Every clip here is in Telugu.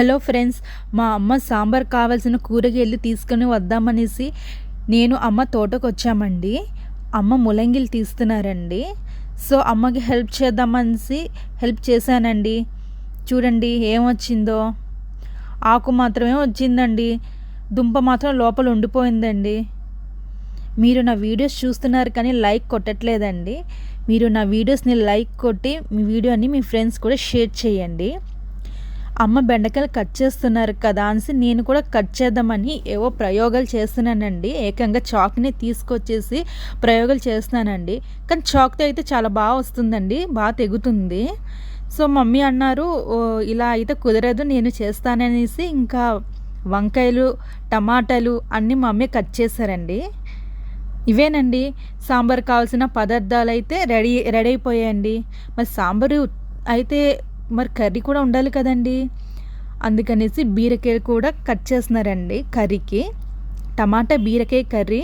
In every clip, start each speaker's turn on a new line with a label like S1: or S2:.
S1: హలో ఫ్రెండ్స్ మా అమ్మ సాంబార్ కావాల్సిన కూరగాయలు తీసుకొని వద్దామనేసి నేను అమ్మ తోటకు వచ్చామండి అమ్మ ములంగిలు తీస్తున్నారండి. సో అమ్మకి హెల్ప్ చేద్దామనేసి హెల్ప్ చేశానండి. చూడండి ఏమొచ్చిందో. ఆకు మాత్రమే వచ్చిందండి. దుంప మాత్రం లోపల ఉండిపోయిందండి. మీరు నా వీడియోస్ చూస్తున్నారు కానీ లైక్ కొట్టట్లేదండి. మీరు నా వీడియోస్ని లైక్ కొట్టి మీ వీడియోని మీ ఫ్రెండ్స్ కూడా షేర్ చేయండి. అమ్మ బెండకాయలు కట్ చేస్తున్నారు కదా అనేసి నేను కూడా కట్ చేద్దామని ఏవో ప్రయోగాలు చేస్తున్నానండి. ఏకంగా చాక్ని తీసుకొచ్చేసి ప్రయోగాలు చేస్తున్నానండి. కానీ చాక్తో అయితే చాలా బాగా వస్తుందండి. బాగా తెగుతుంది. సో మమ్మీ అన్నారు ఇలా అయితే కుదరదు నేను చేస్తాననేసి ఇంకా వంకాయలు టమాటాలు అన్నీ మమ్మీ కట్ చేశారండి. ఇవేనండి సాంబార్ కావాల్సిన పదార్థాలు అయితే రెడీ రెడీ అయిపోయాయండి. మరి సాంబారు అయితే మరి కర్రీ కూడా ఉండాలి కదండి. అందుకనేసి బీరకాయలు కూడా కట్ చేస్తున్నారండి కర్రీకి. టమాటా బీరకాయ కర్రీ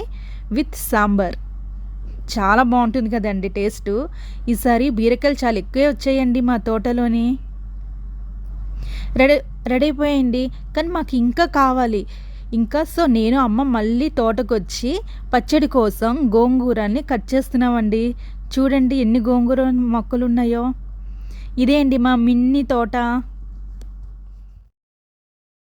S1: విత్ సాంబార్. చాలా బాగుంటుంది కదండి టేస్ట్. ఈసారి బీరకాయలు చాలా ఎక్కువే వచ్చాయండి మా తోటలోని. రెడీ రెడీ అయిపోయాయండి కానీ మాకు ఇంకా కావాలి. ఇంకా సో నేను అమ్మ మళ్ళీ తోటకు వచ్చి పచ్చడి కోసం గోంగూరని కట్ చేస్తున్నామండి. చూడండి ఎన్ని గోంగూర మొక్కలు ఉన్నాయో ఇదే అండి మా మిన్ని తోట?